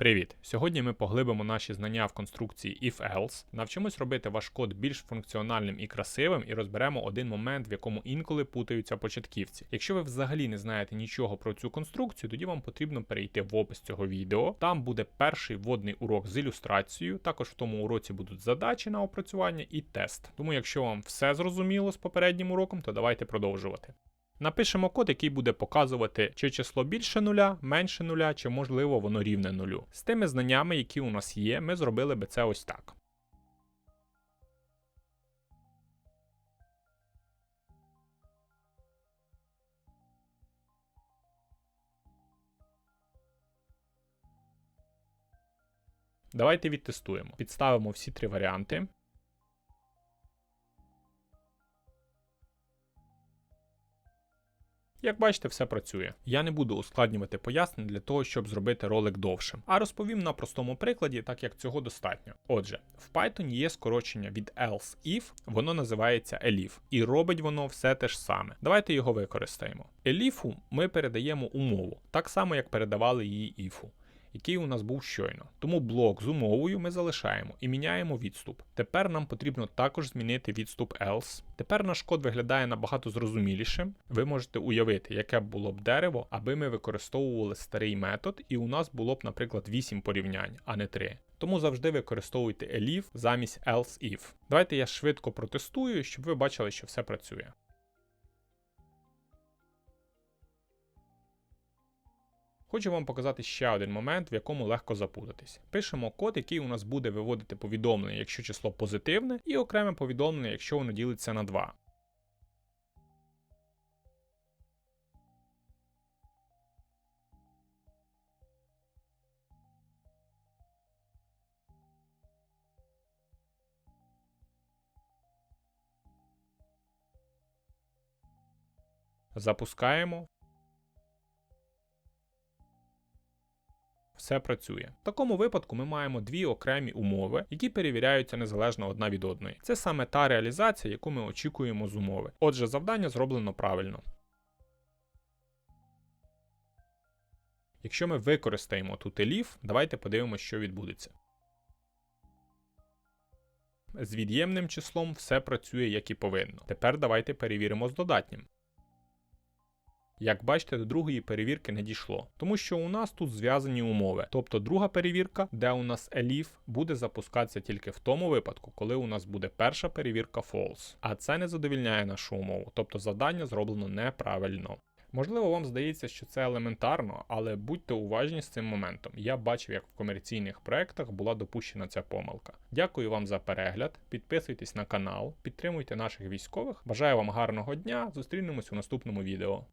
Привіт! Сьогодні ми поглибимо наші знання в конструкції if-else, навчимось робити ваш код більш функціональним і красивим, і розберемо один момент, в якому інколи путаються початківці. Якщо ви взагалі не знаєте нічого про цю конструкцію, тоді вам потрібно перейти в опис цього відео. Там буде перший вводний урок з ілюстрацією. Також в тому уроці будуть задачі на опрацювання і тест. Тому, якщо вам все зрозуміло з попереднім уроком, то давайте продовжувати. Напишемо код, який буде показувати, чи число більше нуля, менше нуля, чи можливо воно рівне нулю. З тими знаннями, які у нас є, ми зробили би це ось так. Давайте відтестуємо. Підставимо всі три варіанти. Як бачите, все працює. Я не буду ускладнювати пояснення для того, щоб зробити ролик довшим, а розповім на простому прикладі, так як цього достатньо. Отже, в Python є скорочення від else if, воно називається elif, і робить воно все те ж саме. Давайте його використаємо. Еліфу ми передаємо умову, так само як передавали її if який у нас був щойно. Тому блок з умовою ми залишаємо і міняємо відступ. Тепер нам потрібно також змінити відступ else. Тепер наш код виглядає набагато зрозумілішим. Ви можете уявити, яке було б дерево, аби ми використовували старий метод, і у нас було б, наприклад, 8 порівнянь, а не 3. Тому завжди використовуйте elif замість else if. Давайте я швидко протестую, щоб ви бачили, що все працює. Хочу вам показати ще один момент, в якому легко запутатись. Пишемо код, який у нас буде виводити повідомлення, якщо число позитивне, і окреме повідомлення, якщо воно ділиться на 2. Запускаємо. Все працює. В такому випадку ми маємо дві окремі умови, які перевіряються незалежно одна від одної. Це саме та реалізація, яку ми очікуємо з умови. Отже, завдання зроблено правильно. Якщо ми використаємо тут elif, давайте подивимося, що відбудеться. З від'ємним числом все працює як і повинно. Тепер давайте перевіримо з додатнім. Як бачите, до другої перевірки не дійшло, тому що у нас тут зв'язані умови. Тобто друга перевірка, де у нас elif, буде запускатися тільки в тому випадку, коли у нас буде перша перевірка false. А це не задовільняє нашу умову, тобто завдання зроблено неправильно. Можливо, вам здається, що це елементарно, але будьте уважні з цим моментом. Я бачив, як в комерційних проектах була допущена ця помилка. Дякую вам за перегляд, підписуйтесь на канал, підтримуйте наших військових. Бажаю вам гарного дня. Зустрінемось у наступному відео.